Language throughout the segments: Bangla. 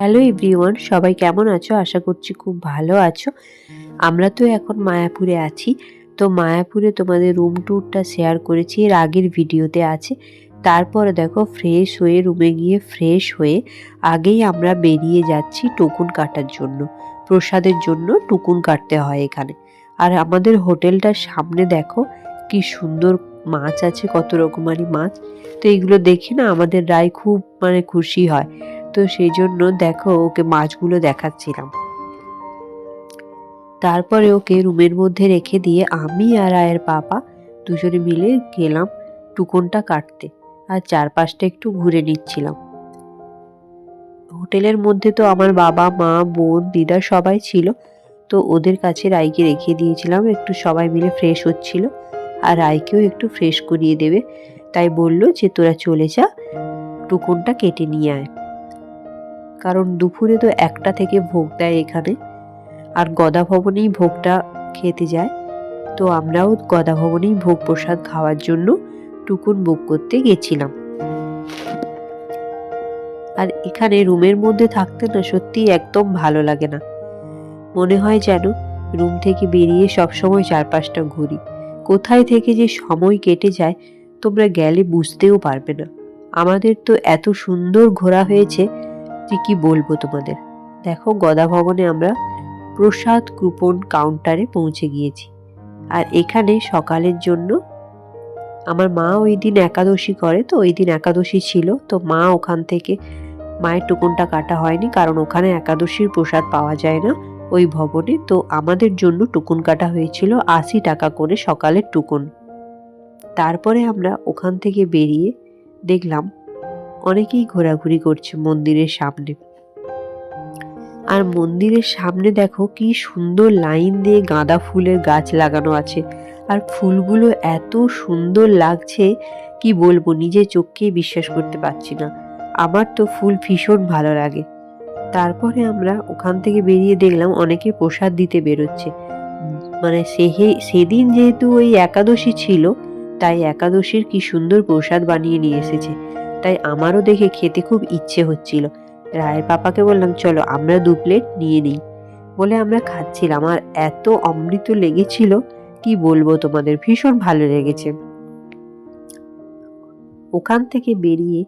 হ্যালো এভরিওয়ান, সবাই কেমন আছো? আশা করছি খুব ভালো আছো। আমরা তো এখন মায়াপুরে আছি। তো মায়াপুরে তোমাদের রুম ট্যুরটা শেয়ার করেছি, এর আগের ভিডিওতে আছে। তারপরে দেখো ফ্রেশ হয়ে রুমে গিয়ে ফ্রেশ হয়ে আগেই আমরা বেরিয়ে যাচ্ছি টুকুন কাটার জন্য। প্রসাদের জন্য টুকুন কাটতে হয় এখানে। আর আমাদের হোটেলটার সামনে দেখো, কি সুন্দর মাছ আছে, কত রকমারি মাছ। তো এগুলো দেখে না আমাদের রায় খুব মানে খুশি হয়। তো সেই জন্য দেখো ওকে মাছগুলো দেখাচ্ছিলাম। তারপরে ওকে রুমের মধ্যে রেখে দিয়ে আমি আর আয়ের পাপা দুজনে মিলে গেলাম টুকনটা কাটতে আর চারপাশটা একটু ঘুরে নিচ্ছিলাম। হোটেলের মধ্যে তো আমার বাবা, মা, বোন, দিদা সবাই ছিল, তো ওদের কাছে রাইকে রেখে দিয়েছিলাম, একটু সবাই মিলে ফ্রেশ হচ্ছিল আর রাইকেও একটু ফ্রেশ করিয়ে দেবে। তাই বলল যে তোরা চলে যা, টুকুনটা কেটে নিয়ে আয়। কারণ দুপুরে তো একটা থেকে ভোগ দেয় এখানে। আর গদা ভবনেই ভোগটা খেতে যায়। তো আমরাও গদা ভবনেই ভোগ প্রসাদ খাওয়ার জন্য টুকুন বুক করতে গেছিলাম। আর এখানে রুমের মধ্যে থাকতে না সত্যি একদম ভালো লাগে না। মনে হয় যেন রুম থেকে বেরিয়ে সবসময় চারপাশটা ঘুরি। কোথায় থেকে যে সময় কেটে যায় তোমরা গেলে বুঝতেও পারবে না। আমাদের তো এত সুন্দর ঘোরা হয়েছে যে কি বলব তোমাদের। দেখো গদা ভবনে আমরা প্রসাদ কুপন কাউন্টারে পৌঁছে গিয়েছি। আর এখানে সকালের জন্য আমার মা ওই দিন একাদশী করে, তো ওই দিন একাদশী ছিল, তো মা ওখান থেকে মায়ের টুকুনটা কাটা হয়নি, কারণ ওখানে একাদশীর প্রসাদ পাওয়া যায় না ওই ভবনে। তো আমাদের জন্য টুকুন কাটা হয়েছিল আশি টাকা করে সকালের টুকুন। তারপরে আমরা ওখান থেকে বেরিয়ে দেখলাম অনেকেই ঘোরাঘুরি করছে মন্দিরের সামনে। আর মন্দিরের সামনে দেখো কি সুন্দর লাইন দিয়ে গাঁদা ফুলের গাছ লাগানো আছে। আর ফুলগুলো এত সুন্দর লাগছে, কি বলব নিজে চোখকেই বিশ্বাস করতে পারছি না। আমার তো ফুল ভীষণ ভালো লাগে। তারপরে আমরা ওখান থেকে বেরিয়ে দেখলাম অনেকে প্রসাদ দিতে বেরোচ্ছে। মানে সেহে, সেদিন যেহেতু ওই একাদশী ছিল, তাই একাদশীর কি সুন্দর প্রসাদ বানিয়ে নিয়ে এসেছে। তাই আমারও দেখে খেতে খুব ইচ্ছে হচ্ছিল। রায়ের পাপাকে বললাম, চলো, আমরা দু প্লেট নিয়ে নিই। বলে আমরা খাচ্ছিলাম। আর এত অমৃত লেগেছিল, কি বলব তোমাদের? ভীষণ ভালো লেগেছে। ওখান থেকে বেরিয়ে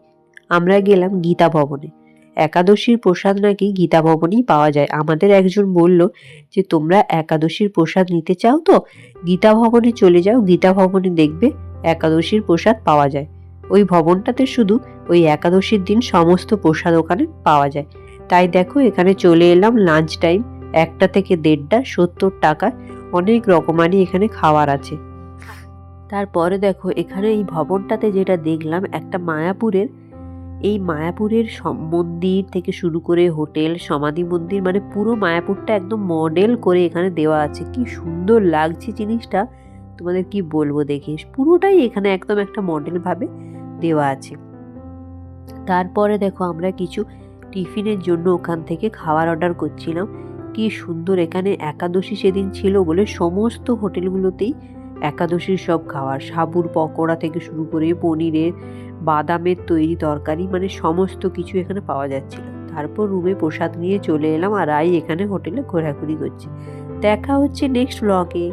আমরা গেলাম গীতা ভবনে। একাদশীর প্রসাদ নাকি গীতা ভবনেই পাওয়া যায়। আমাদের একজন বলল যে, তোমরা একাদশীর প্রসাদ নিতে চাও তো? গীতা ভবনে চলে যাও, গীতা ভবনে দেখবে একাদশীর প্রসাদ পাওয়া যায়। ওই ভবনটাতে শুধু ওই একাদশীর দিন সমস্ত প্রসাদ ওখানে পাওয়া যায়। তাই দেখো, এখানে চলে এলাম লাঞ্চ টাইম একটা থেকে দেড়টা, সত্তর টাকা, অনেক রকমারই এখানে খাওয়ার আছে। তারপরে দেখো, এখানে এই ভবনটাতে যেটা দেখলাম, একটা মায়াপুরের, এই মায়াপুরের মন্দির থেকে শুরু করে হোটেল, সমাধি মন্দির মানে পুরো মায়াপুরটা একদম মডেল করে এখানে দেওয়া আছে। কি সুন্দর লাগছে জিনিসটা। তোমাদের কি বলব দেখে, পুরোটাই এখানে একদম একটা মডেলভাবে দেওয়া আছে। তারপরে দেখো আমরা কিছু টিফিনের জন্য ওখান থেকে খাবার অর্ডার করছিলাম। কি সুন্দর এখানে একাদশী সেদিন ছিল বলে সমস্ত হোটেলগুলোতেই একাদশীর সব খাবার। সাবুর পকোড়া থেকে শুরু করে পনিরের, বাদামের তৈরি তরকারি মানে সমস্ত কিছু এখানে পাওয়া যাচ্ছিল। তারপর রুমে প্রসাদ নিয়ে চলে এলাম আর আই এখানে হোটেলে ঘোরাঘুরি করছে। দেখা হচ্ছে নেক্সট ব্লগে